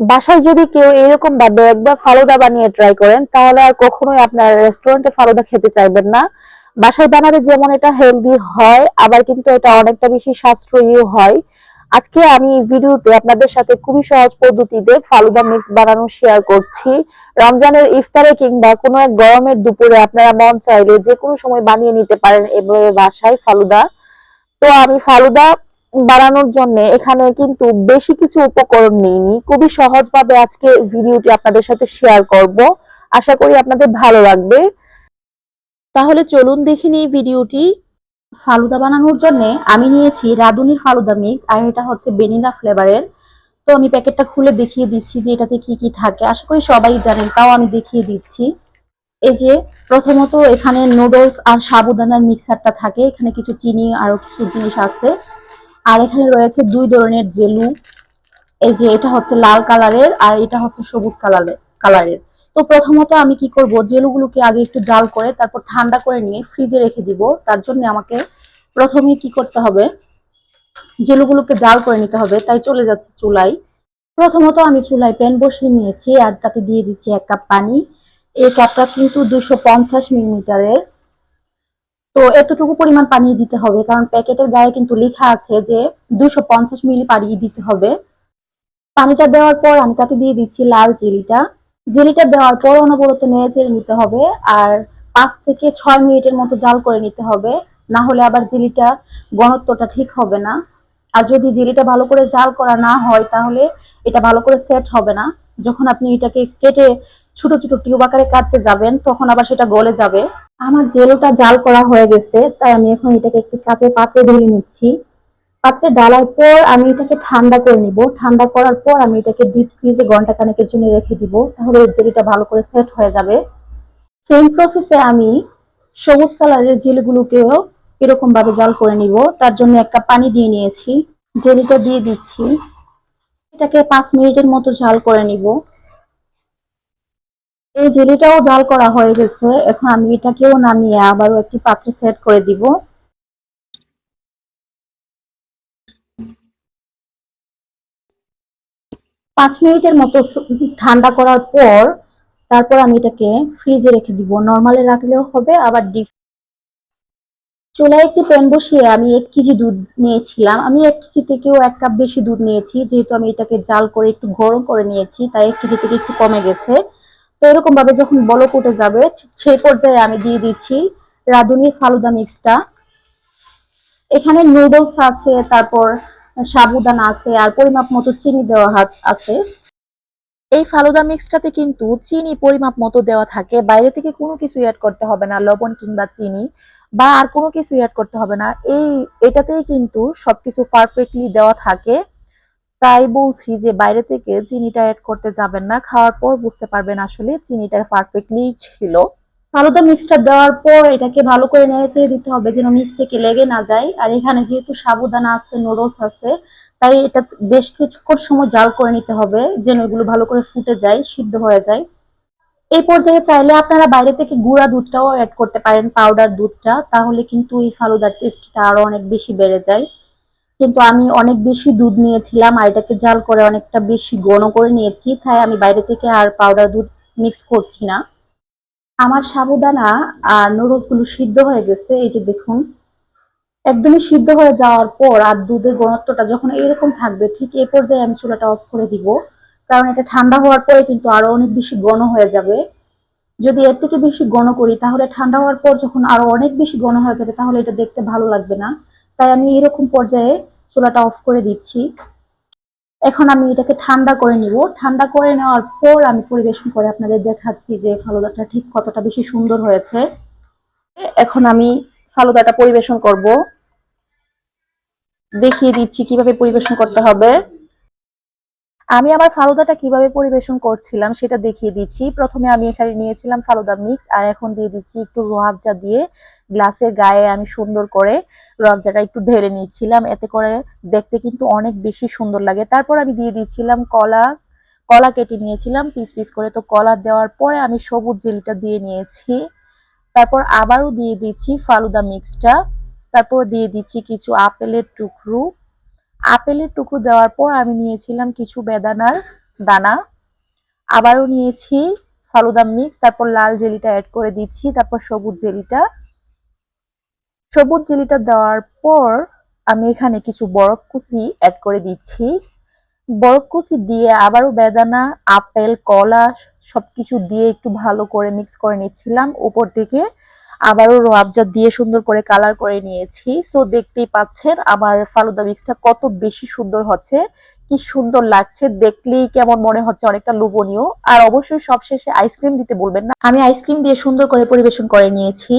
বাসায় যদি কেউ এরকম ভাবে একবার ফালুদা বানিয়ে ট্রাই করেন, তাহলে আর কখনোই আপনার রেস্টুরেন্টে ফালুদা খেতে চাইবেন না। বাসায় বানালে যেমন এটা হেলদি হয়, আবার কিন্তু এটা অনেকটা বেশি সাশ্রয়ীও হয়। আজকে আমি ভিডিওতে আপনাদের সাথে খুবই সহজ পদ্ধতিতে ফালুদা মিক্স বানানো শেয়ার করছি। রমজানের ইফতারে কিংবা কোনো এক গরমের দুপুরে আপনারা মন চাইলে যে কোনো সময় বানিয়ে নিতে পারেন এভাবে বাসায় ফালুদা। তো আমি ফালুদা বানানোর জন্য এখানে কিন্তু বেশি কিছু উপকরণ নিইনি। খুবই সহজভাবে আজকে ভিডিওটি আপনাদের সাথে শেয়ার করব। আশা করি আপনাদের ভালো লাগবে। তাহলে চলুন দেখে নিই ভিডিওটি। ফালুদা বানানোর জন্য আমি নিয়েছি রাঁধুনির ফালুদা মিক্স, আর এটা হচ্ছে বেনিলা ফ্লেভারের তো আমি প্যাকেটটা খুলে দেখিয়ে দিচ্ছি যে এটাতে কি কি থাকে। আশা করি সবাই জানেন, তাও আমি দেখিয়ে দিচ্ছি। এই যে প্রথমত এখানে নুডলস আর সাবুদানার মিক্সারটা থাকে। এখানে কিছু চিনি, আরও কিছু জিনিস আছে। আর এখানে রয়েছে দুই ধরনের জেলু। এই যে এটা হচ্ছে লাল কালারের আর এটা হচ্ছে সবুজ কালারের কালারের। তো প্রথমত আমি কি করব, জেলুগুলোকে আগে একটু জাল করে তারপর ঠান্ডা করে নিয়ে ফ্রিজে রেখে দিব। তার জন্য আমাকে প্রথমে কি করতে হবে, জেলুগুলোকে জাল করে নিতে হবে, তাই চলে যাচ্ছে চুলায়। প্রথমত আমি চুলায় প্যান বসিয়ে নিয়েছি আর তাতে দিয়ে দিচ্ছি এক কাপ পানি। এই কাপটা কিন্তু দুশো পঞ্চাশ মিলিমিটারের তো এতটুকু পরিমাণ পানি দিতে হবে, কারণ প্যাকেটের গায়ে কিন্তু লেখা আছে যে দুশো পঞ্চাশ মিলি পানি দিতে হবে। পানিটা দেওয়ার পর আমি তাতে দিয়ে দিচ্ছি লাল জেলিটা। জেলিটা দেওয়ার পর অনবরত নেড়ে চেড়ে নিতে হবে আর পাঁচ থেকে ছয় মিনিটের মতো জাল করে নিতে হবে, না হলে আবার জেলিটা ঘনত্বটা ঠিক হবে না। আর যদি জেলিটা ভালো করে জাল করা না হয় তাহলে এটা ভালো করে সেট হবে না। যখন আপনি এটাকে কেটে ছোট ছোট টিউব আকারে কাটতে যাবেন, তখন আবার সেটা গলে যাবে। আমার জেলটা জাল করা হয়ে গেছে, তাই আমি এখন এটাকে একটি কাঁচের পাত্রে ঢেলে নিচ্ছি। পাত্রে ডালার পর আমি এটাকে ঠান্ডা করে নিব। ঠান্ডা করার পর আমি এটাকে ডিপ ফ্রিজে ঘণ্টা কানেকের জন্য রেখে দিব, তাহলে জেলিটা ভালো করে সেট হয়ে যাবে। সেম প্রসেসে আমি সবুজ কালারের জেলিগুলোকেও এরকম ভাবে জাল করে নিব। তার জন্য এক কাপ পানি দিয়ে নিয়েছি। জেলিটা দিয়ে দিচ্ছি। এটাকে পাঁচ মিনিটের মতো জাল করে নিব। এই জেলিটাও জাল করা হয়ে গেছে। এখন আমি এটাকেও নামিয়ে আবারও একটি পাত্রে সেট করে দিব। পাঁচ মিনিটের মতো ঠান্ডা করার পর তারপর আমি এটাকে ফ্রিজে রেখে দিব। নর্মালে রাখলেও হবে, আবার ডিপ চুলায় একটি প্যান বসিয়ে আমি এক কেজি দুধ নিয়েছিলাম। আমি এক কেজি থেকেও এক কাপ বেশি দুধ নিয়েছি, যেহেতু আমি এটাকে জাল করে একটু গরম করে নিয়েছি, তাই এক কেজি থেকে একটু কমে গেছে। তো এরকম ভাবে যখন বলক উঠে যাবে সেই পর্যায়ে আমি দিয়ে দিচ্ছি রাঁধুনির ফালুদা মিক্সটা এখানে নুডলস আছে, তারপর সাবুদানা আছে, আর পরিমাপ মতো চিনি দেওয়া আছে। এই ফালুদা মিক্সটাতে কিন্তু চিনি পরিমাপ মতো দেওয়া থাকে, বাইরে থেকে কোনো কিছু অ্যাড করতে হবে না, লবণ কিংবা চিনি, বা আর কোনো কিছু অ্যাড করতে হবে না। এই, এটাতেই কিন্তু সবকিছু পারফেক্টলি দেওয়া থাকে। তাই বলছি যে বাইরে থেকে চিনিটা অ্যাড করতে যাবেন না। খাওয়ার পর বুঝতে পারবেন আসলে চিনিটা পারফেক্টলি ছিল। ফালুদা মিক্সটা দেওয়ার পর এটাকে ভালো করে নেড়ে চেড়ে দিতে হবে যেন নিচ থেকে লেগে না যায়। আর এখানে যেহেতু সাবুদানা আছে নুডলস আছে, তাই এটা বেশ কিছুক্ষণ সময় জাল করে নিতে হবে যেন এগুলো ভালো করে ফুটে যায়, সিদ্ধ হয়ে যায়। এই পর্যায়ে চাইলে আপনারা বাইরে থেকে গুঁড়া দুধটাও অ্যাড করতে পারেন পাউডার দুধটা। তাহলে কিন্তু এই ফালুদার টেস্টটা আরও অনেক বেশি বেড়ে যায়। কিন্তু আমি অনেক বেশি দুধ নিয়েছিলাম আর এটাকে জাল করে অনেকটা বেশি ঘন করে নিয়েছি, তাই আমি বাইরে থেকে আর পাউডার দুধ মিক্স করছি না। আমার সাবুদানা আর নুডলসগুলো সিদ্ধ হয়ে গেছে, এই যে দেখুন। একদমই সিদ্ধ হয়ে যাওয়ার পর আর দুধের ঘনত্বটা যখন এরকম থাকবে, ঠিক এই পর্যায়ে আমি চুলাটা অফ করে দিব। কারণ এটা ঠান্ডা হওয়ার পরে কিন্তু আরও অনেক বেশি ঘন হয়ে যাবে। যদি এর থেকে বেশি ঘন করি, তাহলে ঠান্ডা হওয়ার পর যখন আরও অনেক বেশি ঘন হয়ে যাবে, তাহলে এটা দেখতে ভালো লাগবে না। তাই আমি এরকম পর্যায়ে চুলাটা অফ করে দিচ্ছি। এখন আমি এটাকে ঠান্ডা করে নিব। ঠান্ডা করে নেওয়ার পর আমি পরিবেশন করে আপনাদের দেখাচ্ছি যে ফালুদাটা ঠিক কতটা বেশি সুন্দর হয়েছে। এখন আমি ফালুদাটা পরিবেশন করব। দেখিয়ে দিচ্ছি কীভাবে পরিবেশন করতে হবে। আমি আমার ফালুদাটা কীভাবে পরিবেশন করছিলাম সেটা দেখিয়ে দিচ্ছি। প্রথমে আমি এখানে নিয়েছিলাম ফালুদা মিক্স আর এখন দিয়ে দিচ্ছি একটু রোহাবজা দিয়ে গ্লাসের গায়ে আমি সুন্দর করে রোহাবজাটা একটু ঢেলে নিচ্ছিলাম এতে করে দেখতে কিন্তু অনেক বেশি সুন্দর লাগে। তারপর আমি দিয়ে দিচ্ছিলাম কলা কলা কেটে নিয়েছিলাম পিস পিস করে। তো কলা দেওয়ার পরে আমি সবুজ জেলিটা দিয়ে নিয়েছি। তারপর আবারও দিয়ে দিচ্ছি ফালুদা মিক্সটা। তারপর দিয়ে দিচ্ছি কিছু আপেলের টুকরো। আপেলের টুকরো দেওয়ার পর আমি নিয়েছিলাম কিছু বেদানার দানা। আবারও নিয়েছি ফালুদা মিক্স। তারপর লাল জেলিটা অ্যাড করে দিচ্ছি। তারপর সবুজ জেলিটা। সবুজ জেলিটা দেওয়ার পর আমি এখানে কিছু বরফ কুচি অ্যাড করে দিচ্ছি। বরফ কুচি দিয়ে আবারও বেদানা, আপেল, কলা সবকিছু দিয়ে একটু ভালো করে মিক্স করে নিচ্ছিলাম। উপর থেকে আবারও রোয়াবজা দিয়ে সুন্দর করে কালার করে নিয়েছি। সো দেখতেই পাচ্ছেন আমার ফালুদা মিক্সটা কত বেশি সুন্দর হচ্ছে, কি সুন্দর লাগছে। দেখলেই কেমন মনে হচ্ছে, অনেকটা লোভনীয়। আর অবশ্যই সবশেষে আইসক্রিম দিতে বলবেন না। আমি আইসক্রিম দিয়ে সুন্দর করে পরিবেশন করে নিয়েছি।